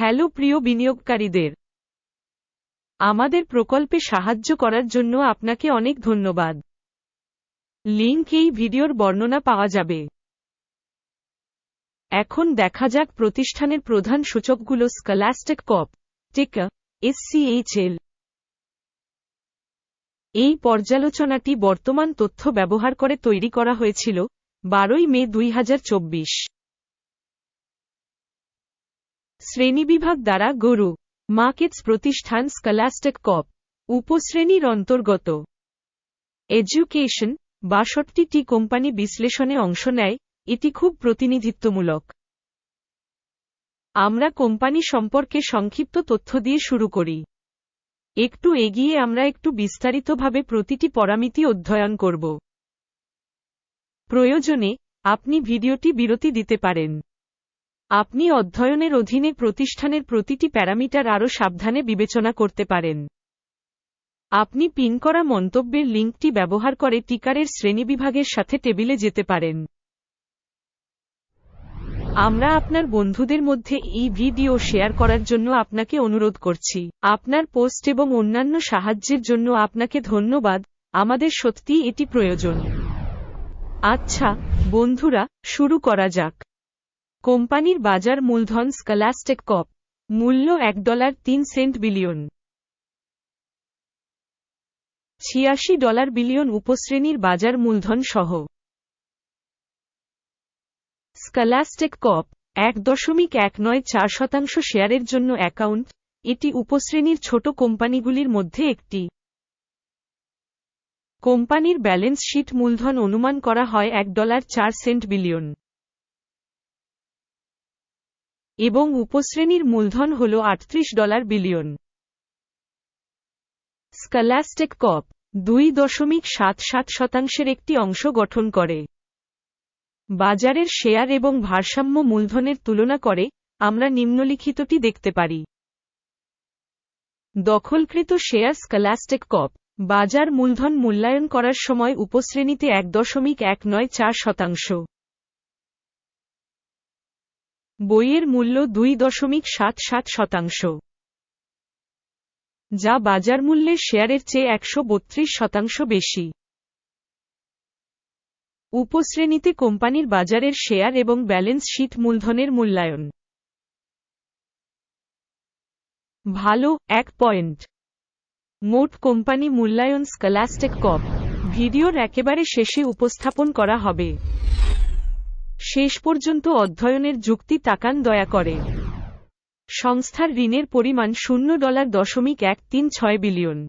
Hello প্রিয় বিনিয়োগকারীদের। আমাদের প্রকল্পে সাহায্য করার জন্য আপনাকে অনেক ধন্যবাদ। লিঙ্ক এই ভিডিওর বর্ণনা পাওয়া যাবে। এখন দেখা যাক প্রতিষ্ঠানের প্রধান সূচকগুলো স্কলাস্টিক কপ টেকা এসসিএইচএল এই পর্যালোচনাটি বর্তমান তথ্য ব্যবহার করে তৈরি করা হয়েছিল বারোই মে দুই হাজার চব্বিশ। শ্রেণীবিভাগ দ্বারা গরু, মার্কেটস প্রতিষ্ঠান স্কলাস্টিক কপ, উপশ্রেণীর অন্তর্গত। এডুকেশন, বাষট্টিটি কোম্পানি বিশ্লেষণে অংশ নেয়, এটি খুব প্রতিনিধিত্বমূলক। আমরা কোম্পানি সম্পর্কে সংক্ষিপ্ত তথ্য দিয়ে শুরু করি। একটু এগিয়ে আমরা একটু বিস্তারিতভাবে প্রতিটি পরামিতি অধ্যয়ন করব। প্রয়োজনে, আপনি ভিডিওটি বিরতি দিতে পারেন। আপনি অধ্যয়নের অধীনে প্রতিষ্ঠানের প্রতিটি প্যারামিটার আরও সাবধানে বিবেচনা করতে পারেন। আপনি পিন করা মন্তব্যের লিঙ্কটি ব্যবহার করে টিকারের শ্রেণীবিভাগের সাথে টেবিলে যেতে পারেন। আমরা আপনার বন্ধুদের মধ্যে এই ভিডিও শেয়ার করার জন্য আপনাকে অনুরোধ করছি। আপনার পোস্ট এবং অন্যান্য সাহায্যের জন্য আপনাকে ধন্যবাদ। আমাদের সত্যি এটি প্রয়োজন। আচ্ছা বন্ধুরা, শুরু করা যাক। কোম্পানির বাজার মূলধন স্কলাস্টেক কপ, মূল্য এক ডলার তিন সেন্ট বিলিয়ন। ছিয়াশি ডলার বিলিয়ন উপশ্রেণীর বাজার মূলধন সহ। স্কলাস্টেক কপ, এক দশমিক এক নয় চার শতাংশ শেয়ারের জন্য অ্যাকাউন্ট, এটি উপশ্রেণীর ছোট কোম্পানিগুলির মধ্যে একটি। কোম্পানির ব্যালেন্স শিট মূলধন অনুমান করা হয় এক ডলার চার সেন্ট বিলিয়ন। এবং উপশ্রেণীর মূলধন হল আটত্রিশ ডলার বিলিয়ন। স্কলাস্টেক কপ দুই দশমিক সাত সাত শতাংশের একটি অংশ গঠন করে। বাজারের শেয়ার এবং ভারসাম্য মূলধনের তুলনা করে আমরা নিম্নলিখিতটি দেখতে পারি। দখলকৃত শেয়ার স্কলাস্টেক কপ বাজার মূলধন মূল্যায়ন করার সময় উপশ্রেণীতে এক দশমিক এক নয় চার শতাংশ। বইয়ের মূল্য দুই দশমিক সাত সাত শতাংশ। যা বাজার মূল্যের শেয়ারের চেয়ে একশো বত্রিশ শতাংশ বেশি। উপশ্রেণীতে কোম্পানির বাজারের শেয়ার এবং ব্যালেন্স শীট মূলধনের মূল্যায়ন। ভালো, এক পয়েন্ট। মোট কোম্পানি মূল্যায়ন স্কলাস্টেক কপ। ভিডিওর একেবারে শেষে উপস্থাপন করা হবে। শেষ পর্যন্ত অধ্যয়নের যুক্তি তাকান দয়া করে। সংস্থার ঋণের পরিমাণ শূন্য ডলার দশমিক এক তিন ছয় বিলিয়ন।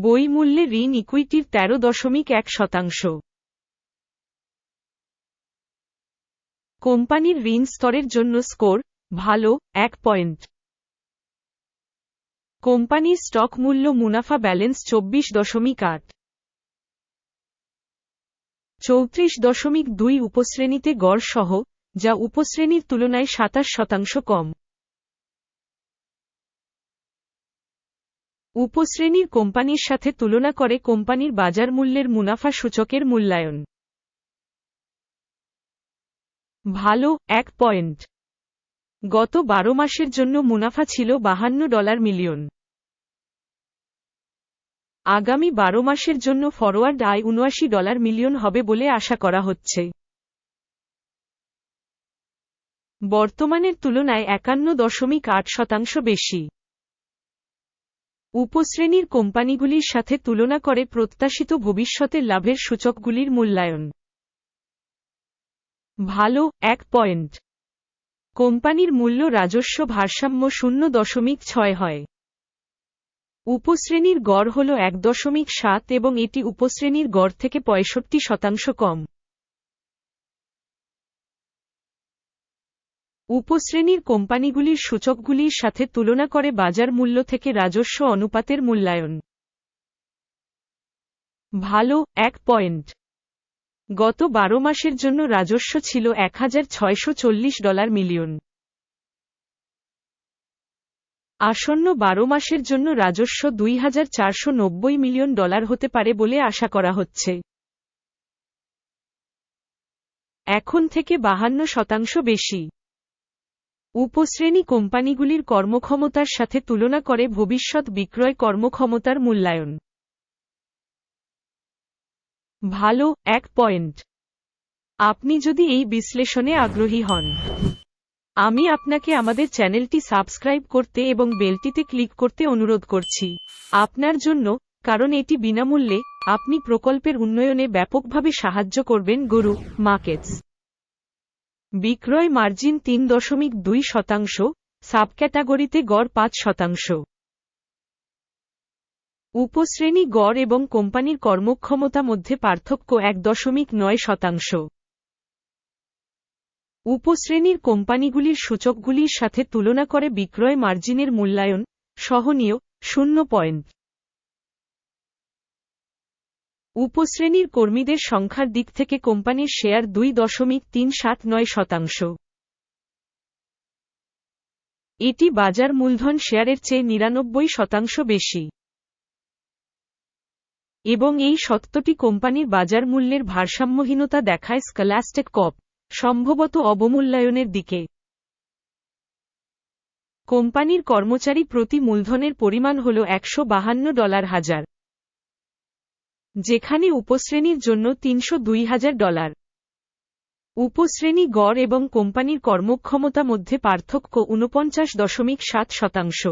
বই মূল্যে ঋণ ইকুইটির তেরো দশমিক এক শতাংশ। কোম্পানির ঋণ স্তরের জন্য স্কোর, ভালো, এক পয়েন্ট। কোম্পানির স্টক মূল্য মুনাফা ব্যালেন্স চব্বিশ দশমিক আট। চৌত্রিশ দশমিক দুই উপশ্রেণীতে গড় সহ, যা উপশ্রেণীর তুলনায় সাতাশ শতাংশ কম। উপশ্রেণীর কোম্পানির সাথে তুলনা করে কোম্পানির বাজার মূল্যের মুনাফা সূচকের মূল্যায়ন। ভালো, এক পয়েন্ট। গত বারো মাসের জন্য মুনাফা ছিল বাহান্ন ডলার মিলিয়ন। আগামী বারো মাসের জন্য ফরওয়ার্ড আয় উনআশি ডলার মিলিয়ন হবে বলে আশা করা হচ্ছে। বর্তমানের তুলনায় একান্ন দশমিক আট শতাংশ বেশি। উপশ্রেণীর কোম্পানিগুলির সাথে তুলনা করে প্রত্যাশিত ভবিষ্যতের লাভের সূচকগুলির মূল্যায়ন। ভালো, এক পয়েন্ট। কোম্পানির মূল্য রাজস্ব ভারসাম্য শূন্য দশমিক ছয় হয়। উপশ্রেণীর গড় হল এক দশমিক সাত এবং এটি উপশ্রেণীর গড় থেকে পঁয়ষট্টি শতাংশ কম। উপশ্রেণীর কোম্পানিগুলির সূচকগুলির সাথে তুলনা করে বাজার মূল্য থেকে রাজস্ব অনুপাতের মূল্যায়ন। ভালো, এক পয়েন্ট। গত বারো মাসের জন্য রাজস্ব ছিল এক হাজার ছয়শো চল্লিশ ডলার মিলিয়ন। আসন্ন বারো মাসের জন্য রাজস্ব দুই হাজার চারশো নব্বই মিলিয়ন ডলার হতে পারে বলে আশা করা হচ্ছে। এখন থেকে বাহান্ন শতাংশ বেশি। উপশ্রেণী কোম্পানিগুলির কর্মক্ষমতার সাথে তুলনা করে ভবিষ্যৎ বিক্রয় কর্মক্ষমতার মূল্যায়ন। ভালো, এক পয়েন্ট। আপনি যদি এই বিশ্লেষণে আগ্রহী হন। আমি আপনাকে আমাদের চ্যানেলটি সাবস্ক্রাইব করতে এবং বেলটিতে ক্লিক করতে অনুরোধ করছি। আপনার জন্য, কারণ এটি বিনামূল্যে, আপনি প্রকল্পের উন্নয়নে ব্যাপকভাবে সাহায্য করবেন গরু, মার্কেটস। বিক্রয় মার্জিন তিন দশমিক দুই শতাংশ, সাবক্যাটাগরিতে গড় পাঁচ শতাংশ। উপশ্রেণী গড় এবং কোম্পানির কর্মক্ষমতা মধ্যে পার্থক্য এক দশমিক নয় শতাংশ। উপশ্রেণীর কোম্পানিগুলির সূচকগুলির সাথে তুলনা করে বিক্রয় মার্জিনের মূল্যায়ন সহনীয় শূন্য পয়েন্ট। উপশ্রেণীর কর্মীদের সংখ্যার দিক থেকে কোম্পানির শেয়ার দুই দশমিক তিন সাত নয় শতাংশ। এটি বাজার মূলধন শেয়ারের চেয়ে নিরানব্বই শতাংশ বেশি। এবং এই সত্যটি কোম্পানির বাজার মূল্যের ভারসাম্যহীনতা দেখায় স্কলাস্টেক কপ। সম্ভবত অবমূল্যায়নের দিকে। কোম্পানির কর্মচারী প্রতি মূলধনের পরিমাণ হল একশো ডলার হাজার। যেখানে উপশ্রেণীর জন্য তিনশো হাজার ডলার। উপশ্রেণী গড় এবং কোম্পানির কর্মক্ষমতা মধ্যে পার্থক্য ঊনপঞ্চাশ দশমিক সাত শতাংশ।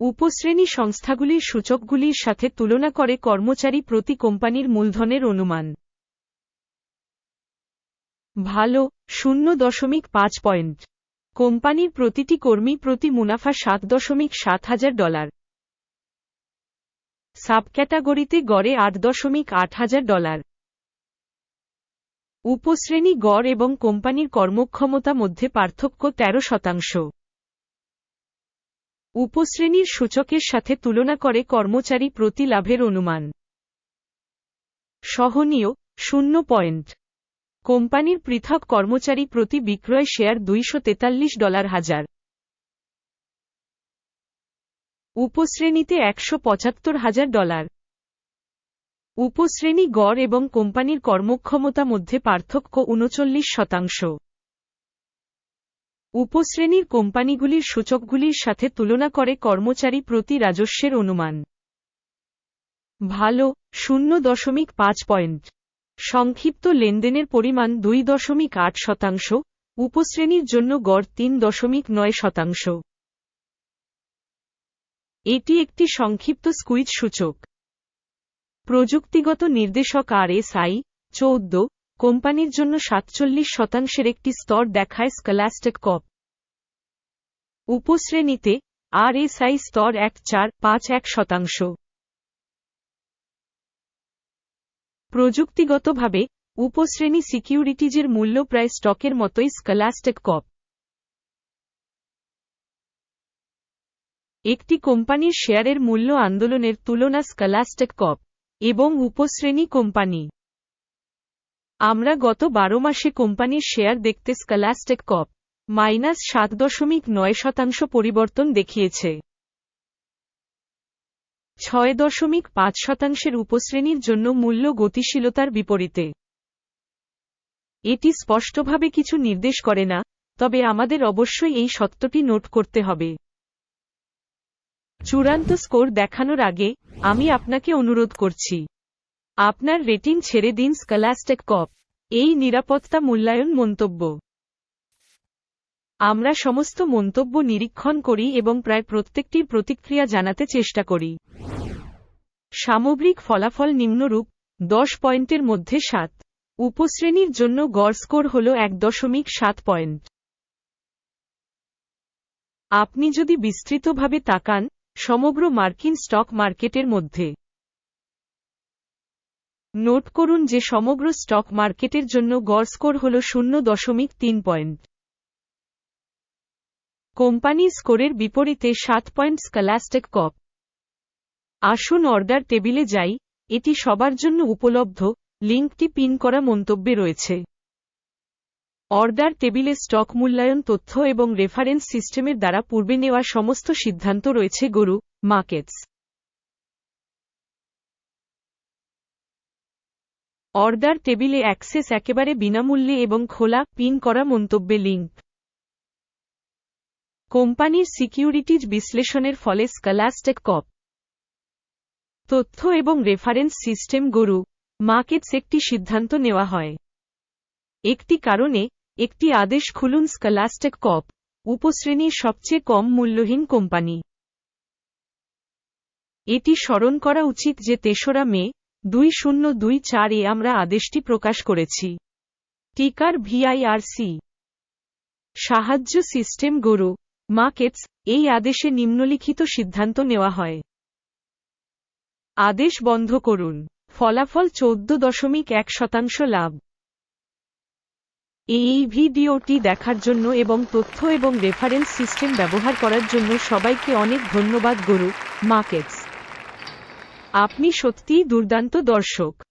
উপশ্রেণী সংস্থাগুলির সূচকগুলির সাথে তুলনা করে কর্মচারী প্রতি কোম্পানির মূলধনের অনুমান। ভালো, শূন্য দশমিক পাঁচ পয়েন্ট। কোম্পানির প্রতিটি কর্মী প্রতি মুনাফা সাত দশমিক সাত হাজার ডলার। সাবক্যাটাগরিতে গড়ে আট দশমিক আট হাজার ডলার। উপশ্রেণী গড় এবং কোম্পানির কর্মক্ষমতা মধ্যে পার্থক্য তেরো শতাংশ। উপশ্রেণীর সূচকের সাথে তুলনা করে কর্মচারী প্রতি লাভের অনুমান। সহনীয়, শূন্য পয়েন্ট। কোম্পানির পৃথক কর্মচারী প্রতি বিক্রয় শেয়ার দুইশো তেতাল্লিশ ডলার হাজার। উপশ্রেণীতে একশো পঁচাত্তর হাজার ডলার। উপশ্রেণী গড় এবং কোম্পানির কর্মক্ষমতা মধ্যে পার্থক্য উনচল্লিশ শতাংশ। উপশ্রেণীর কোম্পানিগুলির সূচকগুলির সাথে তুলনা করে কর্মচারী প্রতি রাজস্বের অনুমান। ভালো, শূন্য দশমিক পাঁচ পয়েন্ট। সংক্ষিপ্ত লেনদেনের পরিমাণ দুই দশমিক আট শতাংশ, উপশ্রেণীর জন্য গড় তিন দশমিক নয় শতাংশ। এটি একটি সংক্ষিপ্ত স্কুইজ সূচক। প্রযুক্তিগত নির্দেশক আর এস আই চৌদ্দ, কোম্পানির জন্য সাতচল্লিশ শতাংশের একটি স্তর দেখায় স্কলাস্টেক কপ। উপশ্রেণীতে আর এস আই স্তর এক চার পাঁচ এক শতাংশ। প্রযুক্তিগতভাবে, উপশ্রেণী সিকিউরিটিজের মূল্য প্রায় স্টকের মতোই স্কলাস্টেক কপ। একটি কোম্পানির শেয়ারের মূল্য আন্দোলনের তুলনা স্কলাস্টেক কপ এবং উপশ্রেণী কোম্পানি। আমরা গত বারো মাসে কোম্পানির শেয়ার দেখতে স্কলাস্টেক কপ, মাইনাস সাত দশমিক নয় শতাংশ পরিবর্তন দেখিয়েছে। ছয় দশমিক পাঁচ শতাংশের উপশ্রেণীর জন্য মূল্য গতিশীলতার বিপরীতে। এটি স্পষ্টভাবে কিছু নির্দেশ করে না, তবে আমাদের অবশ্যই এই সত্যটি নোট করতে হবে। চূড়ান্ত স্কোর দেখানোর আগে, আমি আপনাকে অনুরোধ করছি। আপনার রেটিং ছেড়ে দিন স্কলাস্টেক কপ। এই নিরাপত্তা মূল্যায়ন মন্তব্য। আমরা সমস্ত মন্তব্য নিরীক্ষণ করি এবং প্রায় প্রত্যেকটির প্রতিক্রিয়া জানাতে চেষ্টা করি। সামগ্রিক ফলাফল নিম্নরূপ, দশ পয়েন্টের মধ্যে সাত। উপশ্রেণীর জন্য গড় স্কোর হল এক দশমিক সাত পয়েন্ট। আপনি যদি বিস্তৃতভাবে তাকান, সমগ্র মার্কিন স্টক মার্কেটের মধ্যে। নোট করুন যে সমগ্র স্টক মার্কেটের জন্য গড় স্কোর হল শূন্য দশমিক তিন পয়েন্ট। কোম্পানি স্কোরের বিপরীতে সাত পয়েন্ট স্কলাস্টেক কপ। আসুন অর্ডার টেবিলে যাই, এটি সবার জন্য উপলব্ধ, লিঙ্কটি পিন করা মন্তব্যে রয়েছে। অর্ডার টেবিলে স্টক মূল্যায়ন তথ্য এবং রেফারেন্স সিস্টেমের দ্বারা পূর্বে নেওয়া সমস্ত সিদ্ধান্ত রয়েছে গরু, মার্কেটস। অর্ডার টেবিলে অ্যাক্সেস একেবারে বিনামূল্যে এবং খোলা, পিন করা মন্তব্যে লিঙ্ক। কোম্পানির সিকিউরিটিজ বিশ্লেষণের ফলে স্কলাস্টেক কপ, তথ্য এবং রেফারেন্স সিস্টেম গরু মার্কেটস একটি সিদ্ধান্ত নেওয়া হয়। একটি কারণে, একটি আদেশ খুলুন স্কলাস্টেক কপ, উপশ্রেণীর সবচেয়ে কম মূল্যহীন কোম্পানি। এটি স্মরণ করা উচিত যে তেসরা মে, দুই শূন্য দুই চার আমরা আদেশটি প্রকাশ করেছি। টিকার ভিআইআরসি। সাহায্য সিস্টেম গরু মার্কেটস, এই আদেশে নিম্নলিখিত সিদ্ধান্ত নেওয়া হয়। আদেশ বন্ধ করুন। ফলাফল চৌদ্দ দশমিক এক শতাংশ লাভ। এই ভিডিওটি দেখার জন্য এবং তথ্য এবং রেফারেন্স সিস্টেম ব্যবহার করার জন্য সবাইকে অনেক ধন্যবাদ, গরু। মার্কেটস। আপনি সত্যিই দুর্দান্ত দর্শক।